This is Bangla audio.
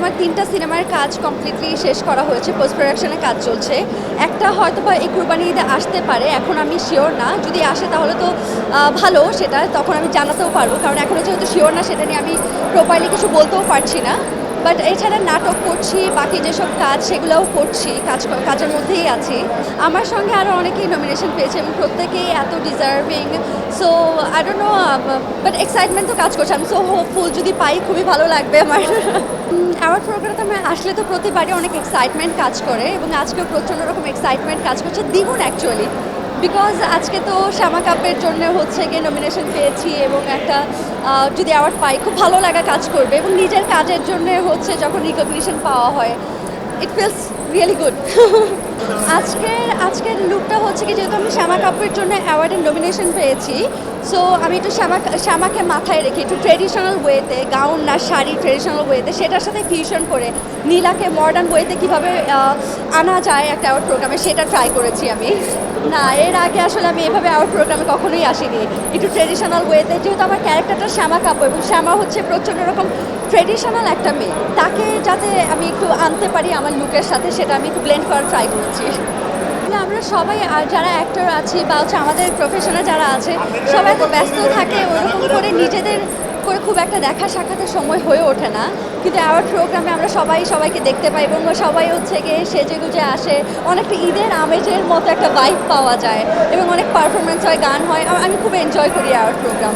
আমার তিনটা সিনেমার কাজ কমপ্লিটলি শেষ করা হয়েছে পোস্ট প্রোডাকশনে কাজ চলছে। একটা হয়তো বা এই কুরবানি ঈদে আসতে পারে, এখন আমি শিওর না। যদি আসে তাহলে তো ভালো সেটা, তখন আমি জানাতেও পারব। কারণ এখনও যেহেতু শিওর না, সেটা নিয়ে আমি প্রপারলি কিছু বলতেও পারছি না। বাট এছাড়া নাটক করছি, বাকি যেসব কাজ, সেগুলোও করছি, কাজ কাজের মধ্যেই আছি। আমার সঙ্গে আরও অনেকেই নমিনেশন পেয়েছে এবং প্রত্যেকেই এত deserving so I don't know but excitement তো কাজ করছে। আমি সো হোপফুল যদি পাই খুবই ভালো লাগবে আমার। অ্যাওয়ার্ড প্রোগ্রামে আসলে তো প্রতিবারই অনেক এক্সাইটমেন্ট কাজ করে এবং আজকেও প্রচণ্ড রকম এক্সাইটমেন্ট কাজ করছে। দ্বিগুণ অ্যাকচুয়ালি বিকজ আজকে তো শ্যামা কাপের জন্য হচ্ছে গিয়ে নমিনেশন পেয়েছি এবং একটা যদি অ্যাওয়ার্ড পাই, খুব ভালো লাগা কাজ করবে এবং নিজের কাজের জন্য হচ্ছে যখন রিকগনিশন পাওয়া হয় ইট ফিলস রিয়েলি গুড আজকের আজকের লুকটা হচ্ছে কি, যেহেতু আমি শ্যামা কাপের জন্য অ্যাওয়ার্ড অ্যাওয়ার্ডের নমিনেশন পেয়েছি সো আমি একটু শ্যামা, শ্যামাকে মাথায় রেখে একটু ট্রেডিশনাল ওয়েতে গাউন না শাড়ি ট্রেডিশনাল ওয়েতে সেটার সাথে ফিউশন করে নীলাকে মডার্ন ওয়েতে কীভাবে আনা যায় একটা অ্যাওয়ার্ড প্রোগ্রামে সেটা ট্রাই করেছি আমি। না, এর আগে আসলে আমি এভাবে অ্যাওয়ার্ড প্রোগ্রামে কখনোই আসিনি। একটু ট্রেডিশনাল ওয়েতে যেহেতু আমার ক্যারেক্টারটা শ্যামা কাপড় এবং শ্যামা হচ্ছে প্রচণ্ড রকম ট্রেডিশনাল একটা মেয়ে, তাকে যাতে আমি একটু আনতে পারি আমার লুকের সাথে সেটা আমি একটু ব্লেন্ড করার ট্রাই করছি। আমরা সবাই, আর যারা অ্যাক্টর আছি বা হচ্ছে আমাদের প্রফেশনে যারা আছে, সবাই তো ব্যস্ত থাকে, ওরকম করে নিজেদের করে খুব একটা দেখা সাক্ষাতের সময় হয়ে ওঠে না। কিন্তু অ্যাওয়ার্ড প্রোগ্রামে আমরা সবাই সবাইকে দেখতে পাই এবং সবাই হচ্ছে গিয়ে সেজে গুজে আসে। অনেকটা ঈদের আমেজের মতো একটা বাইক পাওয়া যায় এবং অনেক পারফরমেন্স হয়, গান হয় আমি খুব এনজয় করি অ্যাওয়ার্ড প্রোগ্রাম